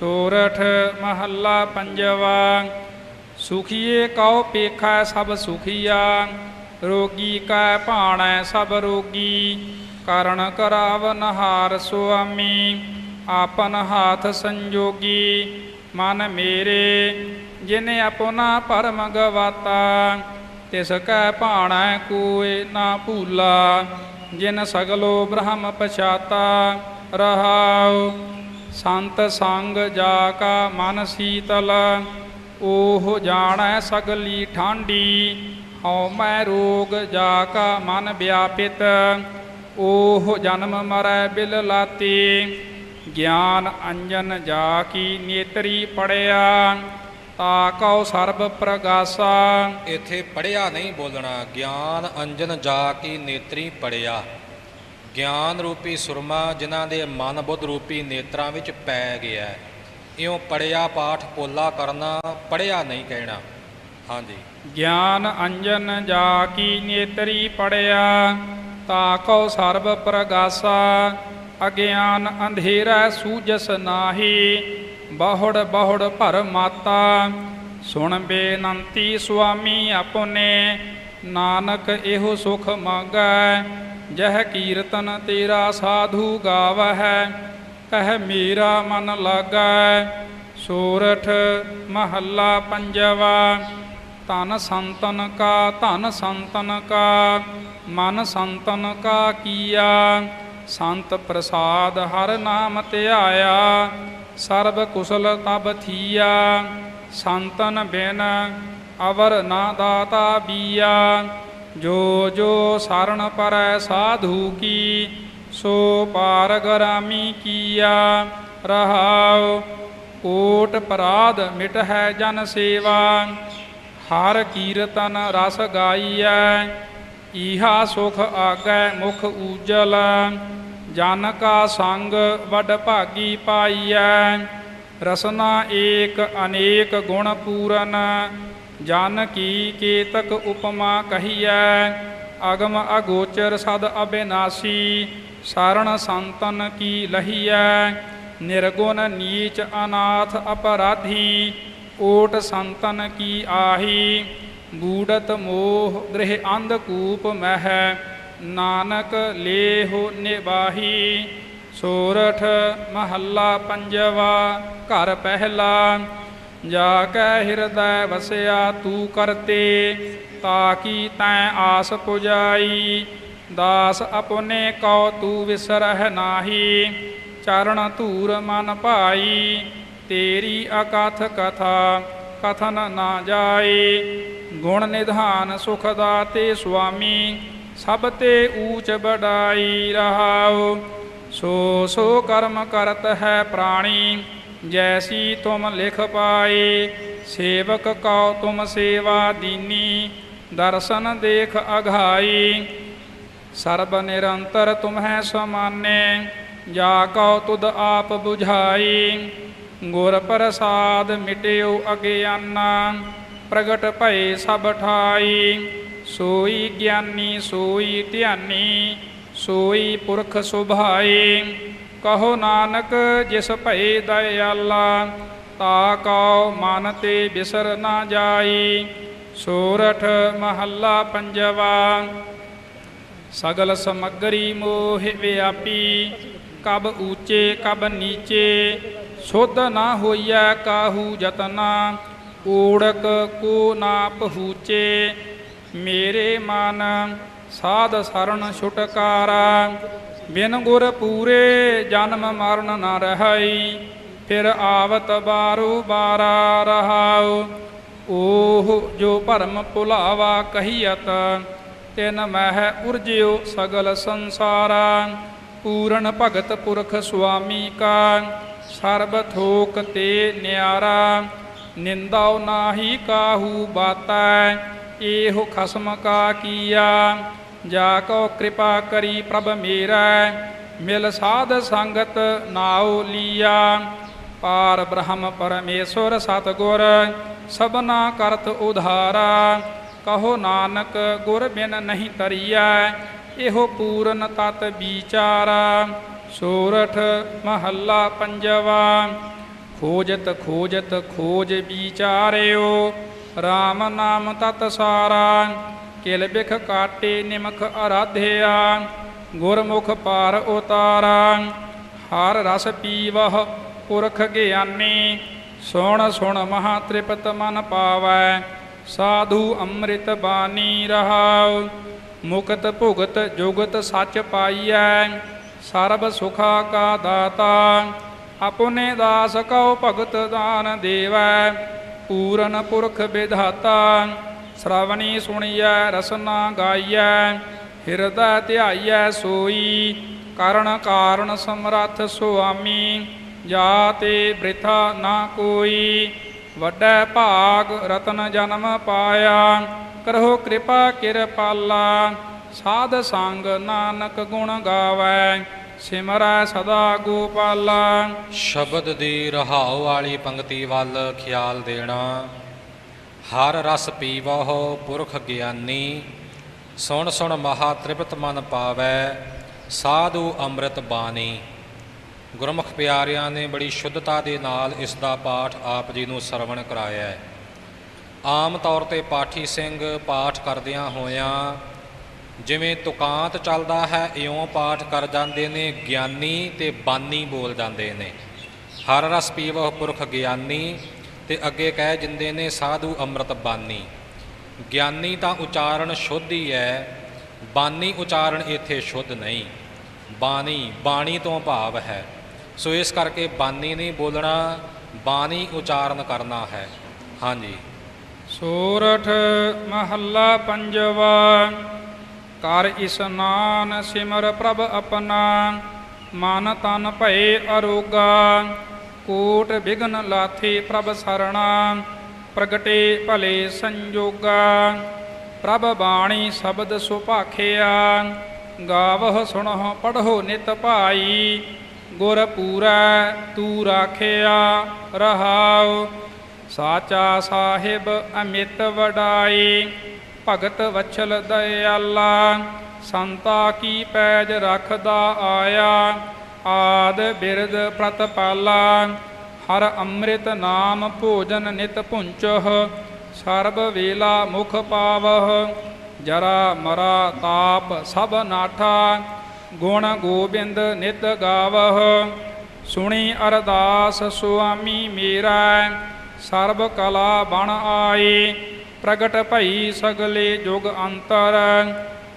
ਸੋਰਠ ਮਹੱਲਾ ਪੰਜਵਾ, ਸੁਖੀਏ ਕਉ ਪੇਖੈ ਸਭ ਸੁਖੀਆ, ਰੋਗੀ ਕੈ ਭਾਣੈ ਸਭ ਰੋਗੀ, ਕਰਨ ਕਰਾਵਨ ਹਾਰ ਸੁਆਮੀ, ਆਪਨ ਹਾਥ ਸੰਜੋਗੀ, ਮਨ ਮੇਰੇ, ਜਿਨੇ ਆਪਣਾ ਪਰਮ ਗਵਾਤਾ, ਤਿਸ ਕੈ ਭਾਣੈ ਕੋਇ ਨਾ ਭੂਲਾ, ਜਿਨ ਸਗਲੋ ਬ੍ਰਹਮ ਪਛਾਤਾ, ਰਹਾਉ। ਸੰਤ ਸੰਗ ਜਾ ਕਾ ਮਨ ਸੀਤਲ ਉਹ ਜਾਣੈ ਸਗਲੀ ਠਾਂਡੀ, ਹਉ ਮੈਂ ਰੋਗ ਜਾ ਕਾ ਮਨ ਵਿਆਪਿਤ, ਓਹ ਜਨਮ ਮਰੈ ਬਿਲ ਲਾਤੀ, ਗਿਆਨ ਅੰਜਨ ਜਾ ਕੀ ਨੇਤਰੀ ਪੜਿਆ, ਤਾ ਕਉ ਸਰਬ ਪ੍ਰਗਾਸਾ। ਇੱਥੇ ਪੜਿਆ ਨਹੀਂ ਬੋਲਣਾ, ਗਿਆਨ ਅੰਜਨ ਜਾ ਕੀ ਨੇਤਰੀ ਪੜਿਆ। ਗਿਆਨ ਰੂਪੀ ਸੁਰਮਾ ਜਿਨ੍ਹਾਂ ਦੇ ਮਨ ਬੁੱਧ ਰੂਪੀ ਨੇਤਰਾਂ ਵਿੱਚ ਪੈ ਗਿਆ ਇਉਂ ਪੜਿਆ ਪਾਠ ਪੋਲਾ ਕਰਨਾ ਪੜਿਆ ਨਹੀਂ ਕਹਿਣਾ। ਹਾਂਜੀ। ਗਿਆਨ ਅੰਜਨ ਜਾ ਕੀ ਨੇਤਰੀ ਪੜਿਆ ਤਾ ਕਉ ਸਰਬ ਪ੍ਰਗਾਸਾ, ਅਗਿਆਨ ਅੰਧੇਰਾ ਸੂਜਸ ਨਾਹੀ, ਬਹੁੜ ਬਹੁੜ ਭਰ ਮਾਤਾ। ਸੁਣ ਬੇਨੰਤੀ ਸੁਆਮੀ ਆਪਨੇ ਨਾਨਕ ਇਹੋ ਸੁਖ ਮੰਗੈ ਜਹ ਕੀਰਤਨ ਤੇਰਾ ਸਾਧੂ ਗਾਵਹਿ, ਕਹਿ ਮੇਰਾ ਮਨ ਲਾਗੈ ਸੋਰਠ ਮਹੱਲਾ ਪੰਜਵਾ, ਧਨ ਸੰਤਨ ਕਾ, ਧਨ ਸੰਤਨ ਕਾ, ਮਨ ਸੰਤਨ ਕਾ ਕੀਆ, ਸੰਤ ਪ੍ਰਸਾਦ ਹਰ ਨਾਮ ਧਿਆਇਆ, ਸਰਬ ਕੁਸਲ ਤਬ ਥੀਆ, ਸੰਤਨ ਬਿਨ ਅਵਰ ਨਾ ਦਾਤਾ ਬੀਆ ਜੋ ਜੋ ਸਰਣ ਪਰੈ ਸਾਧੂ ਕੀ, ਸੋ ਪਾਰ ਗਰਾਮੀ ਕੀਆ ਰਹਾਉ। ਕੋਟ ਪਰਾਧ ਮਿਟ ਹੈ ਜਨ ਸੇਵਾ, ਹਰ ਕੀਰਤਨ ਰਸ ਗਾਈਐ। ਈਹਾ ਸੁਖ ਆਗੈ ਮੁਖ ਊਜਲ, ਜਨ ਕਾ ਸੰਗ ਵਡ ਭਾਗੀ ਪਾਈਐ। ਰਸਨਾ ਏਕ ਅਨੇਕ ਗੁਣ ਪੂਰਨ ਜਨ ਕੀ ਕੇਤਕ ਉਪਮਾ ਕਹੀਐ, ਅਗਮ ਅਗੋਚਰ ਸਦ ਅਬਿਨਾਸੀ, ਸਰਣ ਸੰਤਨ ਕੀ ਲਹੀਐ, ਨਿਰਗੁਣ ਨੀਚ ਅਨਾਥ ਅਪਰਾਧੀ, ਓਟ ਸੰਤਨ ਕੀ ਆਹੀ ਗੂੜਤ ਮੋਹ ਗ੍ਰਹਿ ਅੰਧਕੂਪ ਮਹਿ, ਨਾਨਕ ਲੇਹੁ ਨਿਵਾਹੀ ਸੋਰਠ ਮਹੱਲਾ ਪੰਜਵਾ ਘਰ ਪਹਿਲਾ ਜਾ ਕੈ ਹਿਰਦੈ ਵਸਿਆ ਤੂ ਕਰਤੇ ਤਾ ਤਾਕੀ ਤੈ ਆਸ ਪੁਜਾਈ। ਦਾਸ ਆਪਨੇ ਕਉ ਤੂ ਵਿਸਰਹਿ ਨਾਹੀ, ਚਰਨ ਧੂਰ ਮਨ ਭਾਈ। ਤੇਰੀ ਅਕਥ ਕਥਾ ਕਥਨ ਨਾ ਜਾਏ। ਗੁਣ ਨਿਧਾਨ ਸੁਖ ਦਾਤੇ ਸੁਆਮੀ, ਸਭ ਤੇ ਊਚ ਬੜਾਈ ਰਹਾਉ। ਸੋ ਸੋ ਕਰਮ ਕਰਤ ਹੈ ਪ੍ਰਾਣੀ ਜੈਸੀ ਤੁਮ ਲਿਖ ਪਾਏ, ਸੇਵਕ ਕਉ ਤੁਮ ਸੇਵਾ ਦੀਨੀ, ਦਰਸ਼ਨ ਦੇਖ ਅਘਾਈ ਸਰਬ ਨਿਰੰਤਰ ਤੁਮਹਿ ਸਮਾਨੇ, ਜਾ ਕਉ ਤੁਧ ਆਪ 부ਝਾਈ ਗੁਰ ਪ੍ਰਸਾਦ ਮਿਟਿਓ ਅਗਿਆਨਾ, ਪ੍ਰਗਟ ਭਏ ਸਭ ਠਾਈ। ਸੋਈ ਗਿਆਨੀ, ਸੋਈ ਧਿਆਨੀ, ਸੋਈ ਪੁਰਖ ਸੁਭਾਈ। ਕਹੋ ਨਾਨਕ ਜਿਸ ਭਏ ਦਇਆਲਾ, ਤਾ ਕਉ ਮਨ ਤੇ ਬਿਸਰ ਨਾ ਜਾਈ। ਸੋਰਠ ਮਹੱਲਾ ਪੰਜਵਾ, ਸਗਲ ਸਮਗਰੀ ਮੋਹ ਵਿਆਪੀ, ਕਬ ਊਚੇ ਕਬ ਨੀਚੇ, ਸੁਧ ਨਾ ਹੋਈਐ ਕਾਹੂ ਜਤਨਾ ਊੜਕ ਕੋ ਨਾ ਪਹੂਚੇ ਮੇਰੇ ਮਨ ਸਾਧ ਸਰਣ ਛੁਟਕਾਰਾ ਬਿਨ ਗੁਰ ਪੂਰੇ ਜਨਮ ਮਰਨ ਨਾ ਰਹੀ ਫਿਰ ਆਵਤ ਬਾਰੂ ਬਾਰਾ ਰਹਾਉ। ਓਹ ਜੋ ਭਰਮ ਭੁਲਾਵਾ ਕਹੀਅਤ, ਤਿਨ ਮਹਿ ਉਰਜਿਓ ਸਗਲ ਸੰਸਾਰਾ। ਪੂਰਨ ਭਗਤ ਪੁਰਖ ਸੁਆਮੀ ਕਾ, ਸਰਬ ਥੋਕ ਤੇ ਨਿਆਰਾ। ਨਿੰਦਾਉ ਨਾਹੀ ਕਾਹੂ ਬਾਤੈ, ਇਹੋ ਖਸਮ ਕਾ ਕੀਆ। ਜਾ ਕੋ ਕਿਰਪਾ ਕਰੀ ਪ੍ਰਭ ਮੇਰਾ, ਮਿਲ ਸਾਧ ਸੰਗਤ ਨਾਉ ਲੀਆ। ਪਾਰ ਬ੍ਰਹਮ ਪਰਮੇਸ਼ਵਰ ਸਤਗੁਰ, ਸਭਨਾ ਕਰਤ ਉਧਾਰਾ। ਕਹੋ ਨਾਨਕ, ਗੁਰ ਬਿਨ ਨਹੀਂ ਤਰੀਆ ਇਹੋ ਪੂਰਨ ਤਤ ਵਿਚਾਰਾ। ਸੋਰਠ ਮਹੱਲਾ ਪੰਜਵਾ, ਖੋਜਤ ਖੋਜਤ ਖੋਜ ਵਿਚਾਰਿਓ RAM ਨਾਮ ਤਤ ਸਾਰਾ। ਕਿਲ ਬਿਖ ਕਾਟੇ ਨਿਮਖ ਅਰਾਧਿਆ ਗੁਰਮੁਖ ਪਾਰ ਉਤਾਰਾ, ਹਰ ਰਸ ਪੀਵਹ ਪੁਰਖ ਗਿਆਨੀ, ਸੁਣ ਸੁਣ ਮਹਾ ਤ੍ਰਿਪਤ ਮਨ ਪਾਵੈ, ਸਾਧੂ ਅੰਮ੍ਰਿਤ ਬਾਣੀ ਰਹਾਉ, ਮੁਕਤ ਭੁਗਤ ਜੁਗਤ ਸੱਚ ਪਾਈਐ, ਸਰਬ ਸੁਖਾ ਕਾ ਦਾਤਾ, ਆਪਣੇ ਦਾਸ ਕਉ ਭਗਤ ਦਾਨ ਦੇਵੈ, ਪੂਰਨ ਪੁਰਖ ਵਿਧਾਤਾ ਸ਼ਰਵਣੀ ਸੁਣੀਐ, ਰਸਨਾ ਗਾਈਐ, ਹਿਰਦੈ ਧਿਆਈਐ ਸੋਈ, ਕਰਨ ਕਾਰਨ ਸਮਰੱਥ ਸੁਆਮੀ, ਜਾਤੇ ਬ੍ਰਿਥਾ ਨਾ ਕੋਈ, ਵੱਡਾ ਭਾਗ ਰਤਨ ਜਨਮ ਪਾਇਆ ਕਰੋ ਕਿਰਪਾ ਕਿਰਪਾਲਾ ਸਾਧ ਸੰਗ ਨਾਨਕ ਗੁਣ ਗਾਵੈ, ਸਿਮਰੈ ਸਦਾ ਗੋਪਾਲਾ। ਸ਼ਬਦ ਦੀ ਰਹਾਉ ਵਾਲੀ ਪੰਕਤੀ ਵੱਲ ਖਿਆਲ ਦੇਣਾ। ਹਰ ਰਸ ਪੀਵਹੁ ਪੁਰਖ ਗਿਆਨੀ, ਸੁਣ ਸੁਣ ਮਹਾ ਤ੍ਰਿਪਤ ਮਨ ਪਾਵੈ, ਸਾਧੂ ਅੰਮ੍ਰਿਤ ਬਾਣੀ। ਗੁਰਮੁਖ ਪਿਆਰਿਆਂ ਨੇ ਬੜੀ ਸ਼ੁੱਧਤਾ ਦੇ ਨਾਲ ਇਸ ਦਾ ਪਾਠ ਆਪ ਜੀ ਨੂੰ ਸਰਵਣ ਕਰਾਇਆ ਹੈ। ਆਮ ਤੌਰ ਤੇ ਪਾਠੀ ਸਿੰਘ ਪਾਠ ਕਰਦਿਆਂ ਹੋਇਆਂ ਜਿਵੇਂ ਤੁਕਾਂਤ ਚੱਲਦਾ ਹੈ, ਇਉਂ ਪਾਠ ਕਰ ਜਾਂਦੇ ਨੇ, ਗਿਆਨੀ ਤੇ ਬਾਨੀ ਬੋਲ ਜਾਂਦੇ ਨੇ। ਹਰ ਰਸ ਪੀਵਹੁ ਪੁਰਖ ਗਿਆਨੀ ਤੇ ਅੱਗੇ ਕਹਿ ਜਿੰਦੇ ਨੇ, ਸਾਧੂ ਅੰਮ੍ਰਿਤ ਬਾਨੀ। ਗਿਆਨੀ ਤਾਂ ਉਚਾਰਨ ਸ਼ੁੱਧ ਹੀ ਹੈ ਬਾਨੀ ਉਚਾਰਨ ਇੱਥੇ ਸ਼ੁੱਧ ਨਹੀਂ। ਬਾਣੀ ਬਾਣੀ ਤੋਂ ਭਾਵ ਹੈ। ਸੋ ਇਸ ਕਰਕੇ ਬਾਨੀ ਨਹੀਂ ਬੋਲਣਾ, ਬਾਣੀ ਉਚਾਰਨ ਕਰਨਾ ਹੈ। ਹਾਂਜੀ। ਸੂਰਠ ਮਹੱਲਾ ਪੰਜਵਾ, ਕਰ ਇਸਨਾਨ ਸਿਮਰ ਪ੍ਰਭ ਆਪਣਾ, ਮਨ ਤਨ ਭਏ ਅਰੋਗਾ। ਕੋਟ ਬਿਗਨ ਲਾਥੇ ਪ੍ਰਭ ਸਰਣਾ, ਪ੍ਰਗਟੇ ਭਲੇ ਸੰਜੋਗਾ। ਪ੍ਰਭ ਬਾਣੀ ਸ਼ਬਦ ਸੁਭਾਖਿਆ, ਗਾਵਹ ਸੁਣਹ ਪੜ੍ਹੋ ਨਿਤ ਭਾਈ। ਗੁਰ ਪੂਰੈ ਤੂ ਰਾਖਿਆ ਰਹਾਉ, ਸਾਚਾ ਸਾਹਿਬ ਅਮਿਤ ਵਡਾਈ। ਭਗਤ ਵਛਲ ਦਇਆਲਾ, ਸੰਤਾ ਕੀ ਪੈਜ ਰਖਦਾ ਆਇਆ। ਆਦ ਬਿਰਦ ਪ੍ਰਤਪਾਲਾ ਹਰ ਅੰਮ੍ਰਿਤ ਨਾਮ ਭੋਜਨ ਨਿਤ ਪੁੰਚਹ ਸਰਬ ਵੇਲਾ ਮੁਖ ਪਾਵਹ, ਜਰਾ ਮਰਾ ਤਾਪ ਸਭ ਨਾਠਾ ਗੁਣ ਗੋਬਿੰਦ ਨਿਤ ਗਾਵਹ, ਸੁਣੀ ਅਰਦਾਸ ਸੁਆਮੀ ਮੇਰਾ ਸਰਬ ਕਲਾ ਬਣ ਆਈ, ਪ੍ਰਗਟ ਭਈ ਸਗਲੇ ਜੁਗ ਅੰਤਰ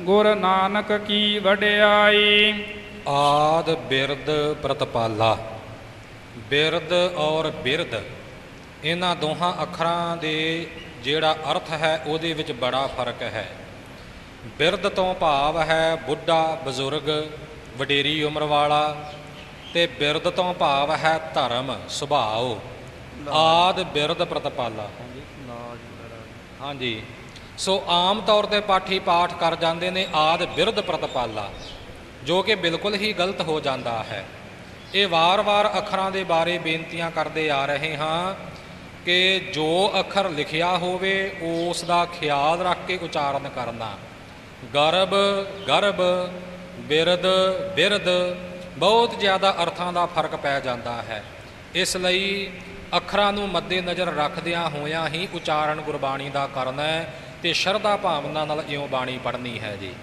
ਗੁਰ ਨਾਨਕ ਕੀ ਵਡਿਆਈ। ਆਦ ਬਿਰਦ ਪ੍ਰਤਪਾਲਾ। ਬਿਰਦ ਔਰ ਬਿਰਦ, ਇਹਨਾਂ ਦੋਹਾਂ ਅੱਖਰਾਂ ਦੇ ਜਿਹੜਾ ਅਰਥ ਹੈ, ਉਹਦੇ ਵਿੱਚ ਬੜਾ ਫ਼ਰਕ ਹੈ। ਬਿਰਦ ਤੋਂ ਭਾਵ ਹੈ ਬੁੱਢਾ, ਬਜ਼ੁਰਗ, ਵਡੇਰੀ ਉਮਰ ਵਾਲਾ ਤੇ ਬਿਰਦ ਤੋਂ ਭਾਵ ਹੈ ਧਰਮ, ਸੁਭਾਅ। ਆਦ ਬਿਰਦ ਪ੍ਰਤਪਾਲਾ। ਹਾਂਜੀ। ਸੋ ਆਮ ਤੌਰ ਤੇ ਪਾਠੀ ਪਾਠ ਕਰ ਜਾਂਦੇ ਨੇ ਆਦ ਬਿਰਧ ਪ੍ਰਤਪਾਲਾ। ਜੋ ਕਿ ਬਿਲਕੁਲ ਹੀ ਗਲਤ ਹੋ ਜਾਂਦਾ ਹੈ। ਇਹ ਵਾਰ-ਵਾਰ ਅੱਖਰਾਂ ਦੇ ਬਾਰੇ ਬੇਨਤੀਆਂ ਕਰਦੇ ਆ ਰਹੇ ਹਾਂ ਕਿ ਜੋ ਅੱਖਰ ਲਿਖਿਆ ਹੋਵੇ, ਉਸ ਦਾ ਖਿਆਲ ਰੱਖ ਕੇ ਉਚਾਰਨ ਕਰਨਾ। ਗਰਭ ਗਰਭ, ਬਿਰਧ ਬਿਰਧ, ਬਹੁਤ ਜ਼ਿਆਦਾ ਅਰਥਾਂ ਦਾ ਫ਼ਰਕ ਪੈ ਜਾਂਦਾ ਹੈ। ਇਸ ਲਈ ਅੱਖਰਾਂ ਨੂੰ ਮੱਦੇ ਨਜ਼ਰ ਰੱਖਦਿਆਂ ਹੋਇਆਂ ਹੀ ਉਚਾਰਨ ਗੁਰਬਾਣੀ ਦਾ ਕਰਨਾ ਹੈ ਤੇ ਸ਼ਰਧਾ ਭਾਵਨਾ ਨਾਲ ਇਉਂ ਬਾਣੀ ਪੜ੍ਹਨੀ ਹੈ ਜੀ।